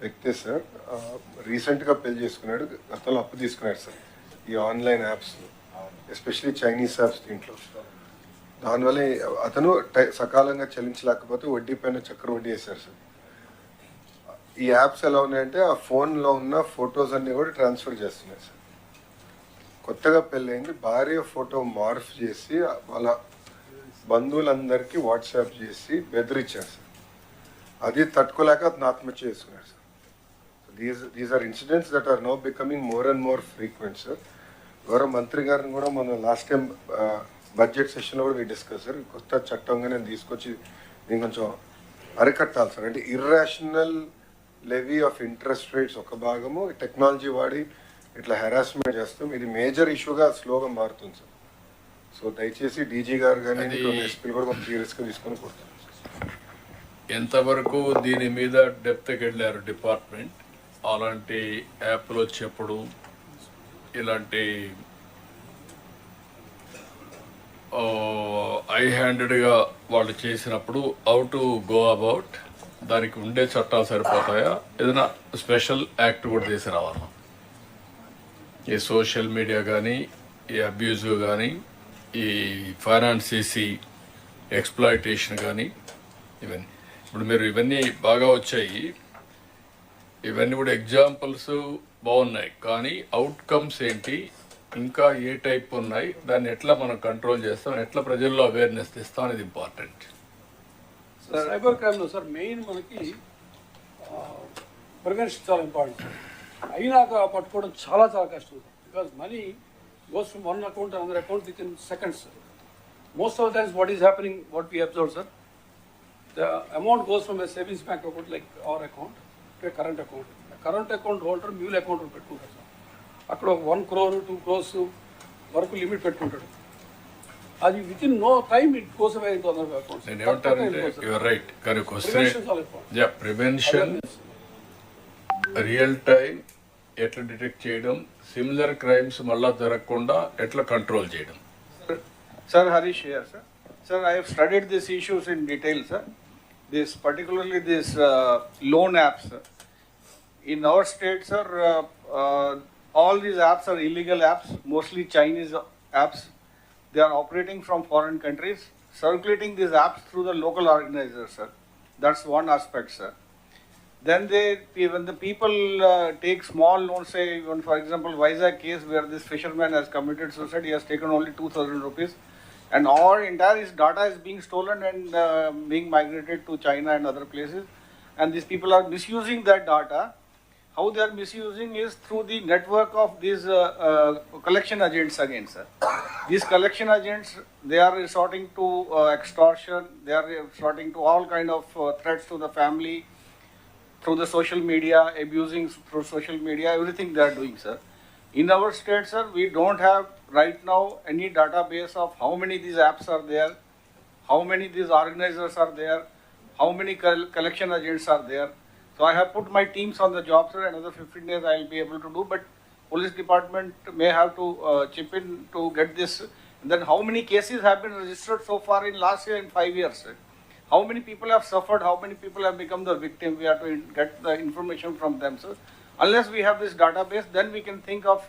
వ్యక్తే సార్. రీసెంట్గా పెళ్ళి చేసుకున్నాడు. గతంలో అప్పు తీసుకున్నాడు సార్. ఈ online apps especially Chinese apps దీంట్లో. దానివల్ల అతను టై- సకాలంగా చెల్లించలేకపోతే వడ్డీ పైన చక్ర వడ్డీ వేశారు సార్. ఈ యాప్స్ ఎలా ఉన్నాయంటే ఆ ఫోన్లో ఉన్న ఫొటోస్ అన్ని కూడా ట్రాన్స్ఫర్ చేస్తున్నాయి సార్. కొత్తగా పెళ్ళైంది భార్య ఫోటో మార్ఫ్ చేసి వాళ్ళ బంధువులందరికీ వాట్సాప్ చేసి బెదిరించారు సార్. అది తట్టుకోలేక అతను ఆత్మహత్య చేసుకున్నాడు sir. These these are incidents that are now becoming more and more frequent sir గౌరవ మంత్రి గారిని కూడా మనం లాస్ట్ టైం బడ్జెట్ సెషన్లో కూడా డిస్కస్ సార్ కొత్త చట్టంగా నేను తీసుకొచ్చి దీన్ని కొంచెం అరికట్టాలి సార్ అంటే irrational levy of interest rates ఒక భాగము టెక్నాలజీ వాడి ఇట్లా హెరాస్మెంట్ చేస్తాం. ఇది మేజర్ ఇష్యూగా స్లోగా మారుతుంది సార్ సో దయచేసి డీజీ గారు కానీ ఎస్పీలు కూడా కొంచెం సీరియస్గా తీసుకొని కొడుతున్నాం ఎంతవరకు దీని మీద డెప్త్కి వెళ్ళారు డిపార్ట్మెంట్ అలాంటి యాప్లు వచ్చేప్పుడు ఇలాంటి ఐ హ్యాండెడ్గా వాళ్ళు చేసినప్పుడు హౌ టు గో అబౌట్ దానికి ఉండే చట్టాలు సరిపోతాయా? ఏదైనా స్పెషల్ యాక్ట్ కూడా చేసి రావాలా ఈ సోషల్ మీడియా కానీ ఈ అబ్యూజ్ కానీ ఈ ఫైనాన్స్ చేసి ఎక్స్ప్లాయిటేషన్ కానీ ఇవన్నీ. ఇప్పుడు మీరు ఇవన్నీ బాగా వచ్చాయి. ఇవన్నీ కూడా ఎగ్జాంపుల్స్ బాగున్నాయి. కానీ అవుట్కమ్స్ ఏంటి? ఇంకా ఏ టైప్ ఉన్నాయి? దాన్ని ఎట్లా మనం కంట్రోల్ చేస్తాం? ఎట్లా ప్రజల్లో అవేర్నెస్ తెస్తాం? అనేది ఇంపార్టెంట్ సైబర్ క్రైమ్లో సార్ మెయిన్ మనకి ప్రివెన్షన్ చాలా ఇంపార్టెంట్ అయినాక పట్టుకోవడం చాలా చాలా కష్టం. Because money goes from one account another account within seconds most of times what is happening what we observe sir the amount goes from a savings bank account like our account to current account. Current account holder mule account పెట్టుకుంటారు sir. అక్కడ ఒక one crore two crores వరకు limit పెట్టుకుంటాడు. అది within no time it goes away into other accounts నేను ఏమంటానంటే you're right కానీ question prevention యా రియల్ టైం ఎట్లా డిటెక్ట్ చేయడం సిమిలర్ క్రైమ్స్ మళ్ళా జరగకుండా ఎట్లా కంట్రోల్ చేయడం. Here, sir. Sir, I have studied these issues in detail, sir. This particularly this uh, loan apps. In our state, sir, uh, uh, all these apps are illegal apps, mostly Chinese apps. They are operating from foreign countries, circulating these apps through the local organizers, sir. That's one aspect, sir. Then they, when the people uh, take small loans, say, even for example, Vizag case where this fisherman has committed suicide, he has taken only 2000 rupees. And our entire data is being stolen and uh, being migrated to China and other places. And these people are misusing that data. How they are misusing is through the network of these uh, uh, collection agents again, sir. These collection agents, they are resorting to uh, extortion, they are resorting to all kind of uh, threats to the family, through the social media, abusing through social media, everything they are doing, sir. In our state, sir, we don't have right now any database of how many these apps are there, how many these organizers are there, how many collection agents are there. So I have put my teams on the job, sir. Another 15 days I will be able to do, but police department may have to uh, chip in to get this. then how many cases have been registered so far in last year in five years? Sir? How many people have suffered? How many people have become the victim? We have to get the information from them, sir. Unless we have this database, then we can think of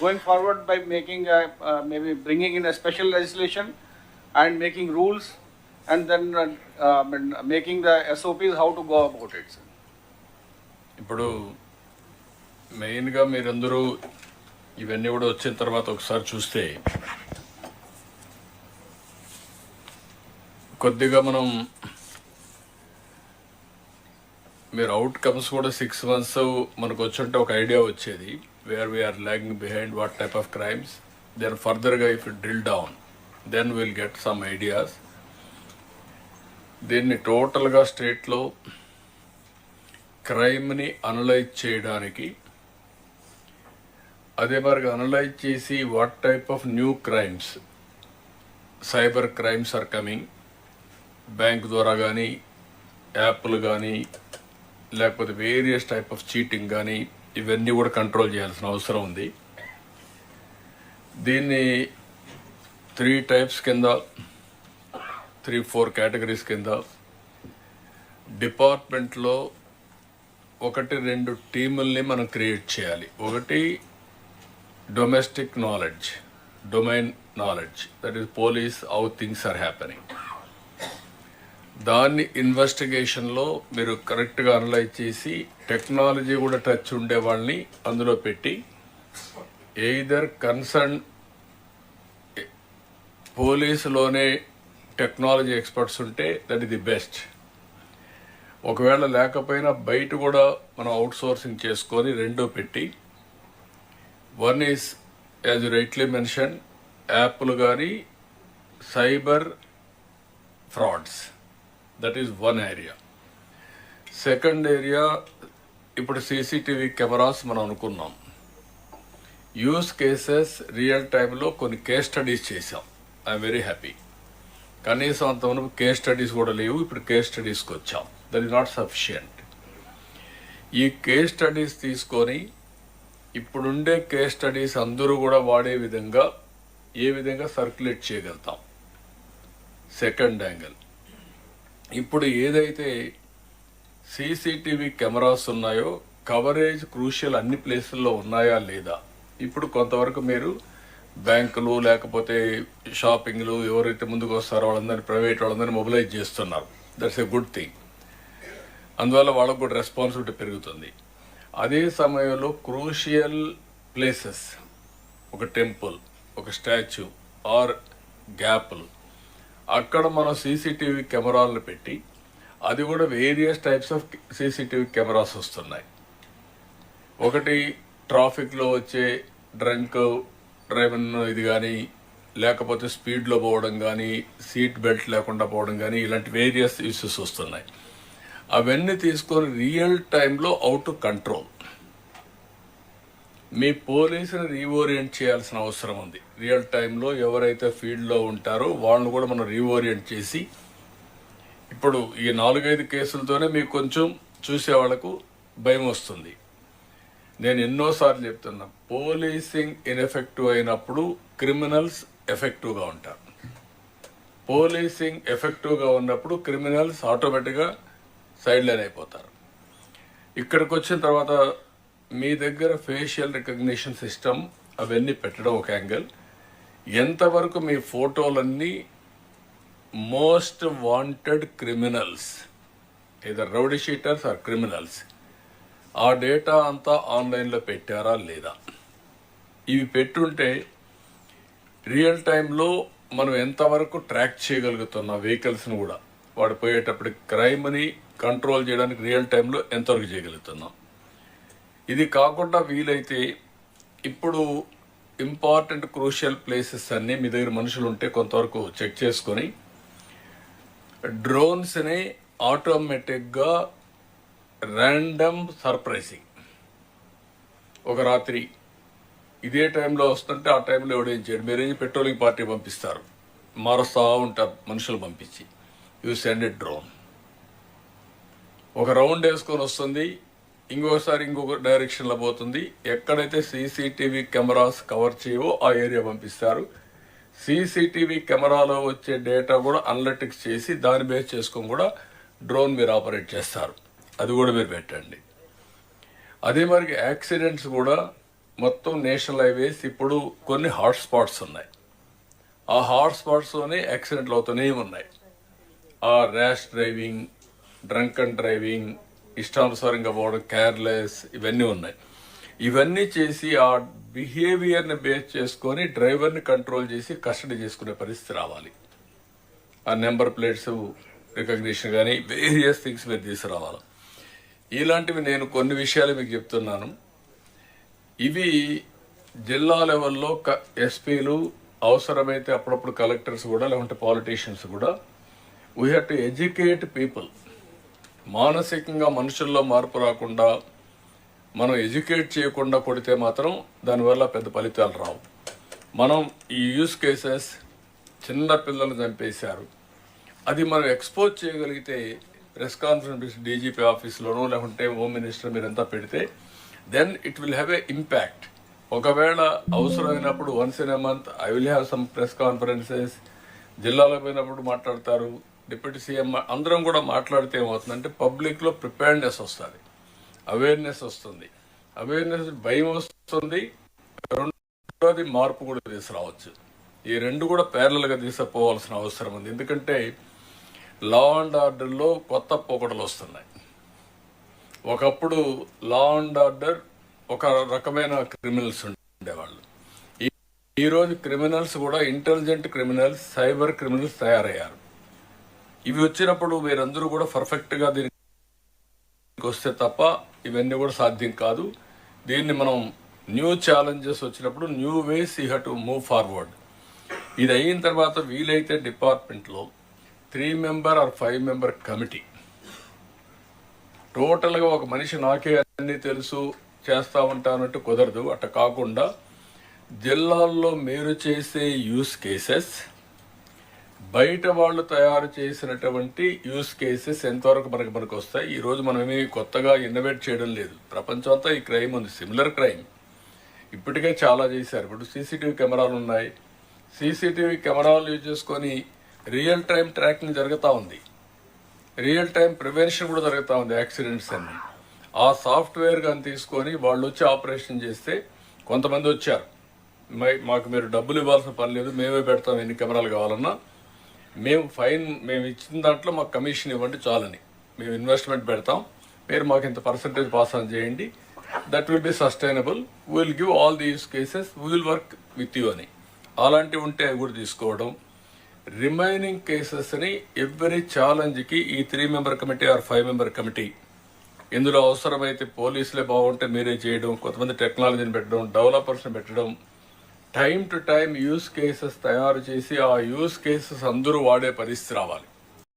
going forward by making a, uh, maybe bringing in a special legislation and making rules and then uh, um, and making the SOPs how to go about it. ఇప్పుడు మెయిన్గా మీరందరూ ఇవన్నీ కూడా వచ్చిన తర్వాత ఒకసారి చూస్తే కొద్దిగా మనం మీరు అవుట్కమ్స్ కూడా సిక్స్ మంత్స్ మనకు వచ్చుంటే ఒక ఐడియా వచ్చేది where we're lagging behind what type of crimes then ఫర్దర్గా if drill down then will get some ideas దీన్ని టోటల్గా స్టేట్లో క్రైమ్ని అనలైజ్ చేయడానికి అదే మరిగా అనలైజ్ చేసి what type of new crimes cyber crimes are coming bank ద్వారా కానీ యాప్లు కానీ లేకపోతే వేరియస్ టైప్ ఆఫ్ చీటింగ్ కానీ ఇవన్నీ కూడా కంట్రోల్ చేయాల్సిన అవసరం ఉంది. దీన్ని త్రీ టైప్స్ కింద త్రీ ఫోర్ కేటగిరీస్ కింద డిపార్ట్మెంట్లో ఒకటి రెండు టీముల్ని మనం క్రియేట్ చేయాలి. ఒకటి domestic knowledge domain knowledge that is police how things are happening దాన్ని ఇన్వెస్టిగేషన్లో మీరు కరెక్ట్గా అనలైజ్ చేసి టెక్నాలజీ కూడా టచ్ ఉండే వాళ్ళని అందులో పెట్టి ఎయిదర్ కన్సర్న్ పోలీసులోనే టెక్నాలజీ ఎక్స్పర్ట్స్ ఉంటే దట్ ఇస్ ది బెస్ట్ ఒకవేళ లేకపోయినా బయట కూడా మనం అవుట్ సోర్సింగ్ చేసుకొని రెండో పెట్టి one is as rightly mention యాప్లు కానీ cyber frauds that is one area second area ఇప్పుడు సీసీటీవీ కెమెరాస్ మనం అనుకున్నాం. యూస్ కేసెస్ రియల్ టైంలో కొన్ని కేస్ స్టడీస్ చేసాం ఐఎమ్ వెరీ హ్యాపీ కనీసం అంతవరకు కేస్ స్టడీస్ కూడా లేవు ఇప్పుడు కేస్ స్టడీస్కి వచ్చాం. దట్ ఈస్ నాట్ సఫిషియంట్ ఈ కేస్ స్టడీస్ తీసుకొని ఇప్పుడుండే కేస్ స్టడీస్ అందరూ కూడా వాడే విధంగా ఏ విధంగా సర్క్యులేట్ చేయగలుగుతాం? సెకండ్ యాంగిల్ ఇప్పుడు ఏదైతే సీసీటీవీ కెమెరాస్ ఉన్నాయో కవరేజ్ క్రూషియల్ అన్ని ప్లేసుల్లో ఉన్నాయా లేదా? ఇప్పుడు కొంతవరకు మీరు బ్యాంకులు లేకపోతే షాపింగ్లు ఎవరైతే ముందుకు వస్తారో వాళ్ళందరినీ ప్రైవేట్ వాళ్ళందరినీ మొబిలైజ్ చేస్తున్నారు. దట్స్ ఎ గుడ్ థింగ్ అందువల్ల వాళ్ళకు కూడా రెస్పాన్సిబిలిటీ పెరుగుతుంది. అదే సమయంలో క్రూషియల్ ప్లేసెస్ ఒక టెంపుల్ ఒక స్టాచ్యూ ఆర్ గ్యాప్లు అక్కడ మనం సీసీటీవీ కెమెరాలను పెట్టి అది కూడా various types of CCTV cameras వస్తున్నాయి. ఒకటి ట్రాఫిక్లో వచ్చే డ్రంక్ డ్రైవన్ ఇది కానీ లేకపోతే స్పీడ్లో పోవడం కానీ సీట్ బెల్ట్ లేకుండా పోవడం కానీ ఇలాంటి వేరియస్ ఇష్యూస్ వస్తున్నాయి. అవన్నీ తీసుకొని రియల్ టైంలో అవుట్ కంట్రోల్. మీ పోలీసుని రీఓరియంట్ చేయాల్సిన అవసరం ఉంది. రియల్ టైంలో ఎవరైతే ఫీల్డ్లో ఉంటారో వాళ్ళని కూడా మనం రీఓరియంట్ చేసి ఇప్పుడు ఈ నాలుగైదు కేసులతోనే మీకు కొంచెం చూసే వాళ్ళకు భయం వస్తుంది. నేను ఎన్నోసార్లు చెప్తున్నా పోలీసింగ్ ఇన్ఎఫెక్టివ్ అయినప్పుడు క్రిమినల్స్ ఎఫెక్టివ్గా ఉంటారు. పోలీసింగ్ ఎఫెక్టివ్గా ఉన్నప్పుడు క్రిమినల్స్ ఆటోమేటిక్గా సైడ్లైన్ అయిపోతారు. ఇక్కడికి వచ్చిన తర్వాత మీ దగ్గర ఫేషియల్ రికగ్నిషన్ సిస్టమ్ అవన్నీ పెట్టడం ఒక యాంగిల్ ఎంతవరకు మీ ఫోటోలన్నీ మోస్ట్ వాంటెడ్ క్రిమినల్స్ ఏదో రౌడీ షీటర్స్ ఆర్ క్రిమినల్స్ ఆ డేటా అంతా ఆన్లైన్లో పెట్టారా లేదా? ఇవి పెట్టుంటే రియల్ టైంలో మనం ఎంతవరకు ట్రాక్ చేయగలుగుతున్నాం వెహికల్స్ని కూడా? వాడు పోయేటప్పుడు క్రైమ్ని కంట్రోల్ చేయడానికి రియల్ టైంలో ఎంతవరకు చేయగలుగుతున్నాం? ఇది కాకుండా వీలైతే ఇప్పుడు ఇంపార్టెంట్ క్రూషియల్ ప్లేసెస్ అన్నీ మీ దగ్గర మనుషులు ఉంటే కొంతవరకు చెక్ చేసుకొని డ్రోన్స్ని ఆటోమేటిక్గా ర్యాండమ్ సర్ప్రైజింగ్. ఒక రాత్రి ఇదే టైంలో వస్తుంటే ఆ టైంలో ఎవడేం చేయడు. మీరేం పెట్రోలింగ్ పార్టీ పంపిస్తారు. మారుస్తూ ఉంటారు మనుషులు పంపించి. You send a drone. ఒక రౌండ్ వేసుకొని వస్తుంది. ఇంకోసారి ఇంకొక డైరెక్షన్లో పోతుంది. ఎక్కడైతే సీసీటీవీ కెమెరాస్ కవర్ చేయవో ఆ ఏరియా పంపిస్తారు. సీసీటీవీ కెమెరాలో వచ్చే డేటా కూడా అనలిటిక్స్ చేసి దాన్ని బేస్ చేసుకొని కూడా డ్రోన్ మీరు ఆపరేట్ చేస్తారు. అది కూడా మీరు పెట్టండి. అదే మరి యాక్సిడెంట్స్ కూడా మొత్తం నేషనల్ హైవేస్ ఇప్పుడు కొన్ని హాట్స్పాట్స్ ఉన్నాయి. ఆ హాట్స్పాట్స్లోనే యాక్సిడెంట్లు అవుతూనే ఉన్నాయి. ఆ rash driving drunk and driving ఇష్టానుసారంగా పోవడం కేర్లెస్ ఇవన్నీ ఉన్నాయి. ఇవన్నీ చేసి ఆ బిహేవియర్ని బేస్ చేసుకొని డ్రైవర్ని కంట్రోల్ చేసి కస్టడీ చేసుకునే పరిస్థితి రావాలి. ఆ నెంబర్ ప్లేట్స్ రికగ్నిషన్ కానీ వేరియస్ థింగ్స్ మీరు తీసుకురావాలి. ఇలాంటివి నేను కొన్ని విషయాలు మీకు చెప్తున్నాను. ఇవి జిల్లా లెవెల్లో క ఎస్పీలు అవసరమైతే అప్పుడప్పుడు కలెక్టర్స్ కూడా లేకుంటే పాలిటీషియన్స్ కూడా we have to educate people మానసికంగా మనుషుల్లో మార్పు రాకుండా మనం ఎడ్యుకేట్ చేయకుండా కొడితే మాత్రం దానివల్ల పెద్ద ఫలితాలు రావు. మనం ఈ యూస్ కేసెస్ చిన్న పిల్లలు చంపేశారు. అది మనం ఎక్స్పోజ్ చేయగలిగితే ప్రెస్ కాన్ఫరెన్స్ డీజీపీ ఆఫీస్లోనూ లేకుంటే హోమ్ మినిస్టర్ మీరంతా పెడితే then it will have a impact ఒకవేళ అవసరమైనప్పుడు once in a month I will have some press conferences జిల్లాలో పోయినప్పుడు మాట్లాడతారు. డిప్యూటీ సీఎం అందరం కూడా మాట్లాడితే ఏమవుతుందంటే పబ్లిక్లో ప్రిపేర్నెస్ వస్తుంది. అవేర్నెస్ వస్తుంది. అవేర్నెస్ భయం వస్తుంది. రెండోది మార్పు కూడా తీసుకురావచ్చు. ఈ రెండు కూడా ప్యారలల్గా తీసుకుపోవాల్సిన అవసరం ఉంది. ఎందుకంటే లా అండ్ ఆర్డర్లో కొత్త పోకడలు వస్తున్నాయి. ఒకప్పుడు లా అండ్ ఆర్డర్ ఒక రకమైన క్రిమినల్స్ ఉండేవాళ్ళు. ఈ- ఈరోజు క్రిమినల్స్ కూడా ఇంటెలిజెంట్ క్రిమినల్స్ సైబర్ క్రిమినల్స్ తయారయ్యారు. ఇవి వచ్చినప్పుడు మీరందరూ కూడా పర్ఫెక్ట్గా దీనికి వస్తే తప్ప ఇవన్నీ కూడా సాధ్యం కాదు. దీన్ని మనం న్యూ ఛాలెంజెస్ వచ్చినప్పుడు new ways you have to move forward. ఇది అయిన తర్వాత వీలైతే డిపార్ట్మెంట్లో three member or five member committee. టోటల్గా ఒక మనిషి నాకే అన్ని తెలుసు చేస్తా ఉంటానంటూ కుదరదు. అట్ట కాకుండా జిల్లాల్లో మీరు చేసే యూస్ కేసెస్ బయట వాళ్ళు తయారు చేసినటువంటి యూస్ కేసెస్ ఎంతవరకు మనకు మనకు వస్తాయి ఈరోజు రోజు మనం కొత్తగా ఇన్నోవేట్ చేయడం లేదు. ప్రపంచం అంతా ఈ క్రైమ్ ఉంది. సిమిలర్ క్రైమ్ ఇప్పటికే చాలా చేశారు. ఇప్పుడు సీసీటీవీ కెమెరాలు ఉన్నాయి. సీసీటీవీ కెమెరాలు యూజ్ చేసుకొని రియల్ టైం ట్రాకింగ్ జరుగుతూ ఉంది. రియల్ టైం ప్రివెన్షన్ కూడా జరుగుతూ ఉంది యాక్సిడెంట్స్ అన్ని ఆ సాఫ్ట్వేర్ కానీ తీసుకొని వాళ్ళు వచ్చి ఆపరేషన్ చేస్తే కొంతమంది వచ్చారు. మై- మాకు మీరు డబ్బులు ఇవ్వాల్సిన పని లేదు. మేమే పెడతాం ఎన్ని కెమెరాలు కావాలన్నా. మేము ఫైన్ మేము ఇచ్చిన దాంట్లో మాకు కమిషన్ ఇవ్వండి చాలని. మేము ఇన్వెస్ట్మెంట్ పెడతాం. మీరు మాకు ఇంత పర్సంటేజ్ పాస్ ఆన్ చేయండి. That will be sustainable will give all these cases will work with you అని. అలాంటివి ఉంటే అవి కూడా తీసుకోవడం. రిమైనింగ్ కేసెస్ని ఎవ్రీ ఛాలెంజ్కి ఈ three member committee or five member committee ఇందులో అవసరమైతే పోలీసులే బాగుంటే మీరే చేయడం కొంతమంది టెక్నాలజీని పెట్టడం డెవలపర్స్ని పెట్టడం time to time use cases తయారు చేసి ఆ యూస్ కేసెస్ అందరూ వాడే పరిస్థితి రావాలి.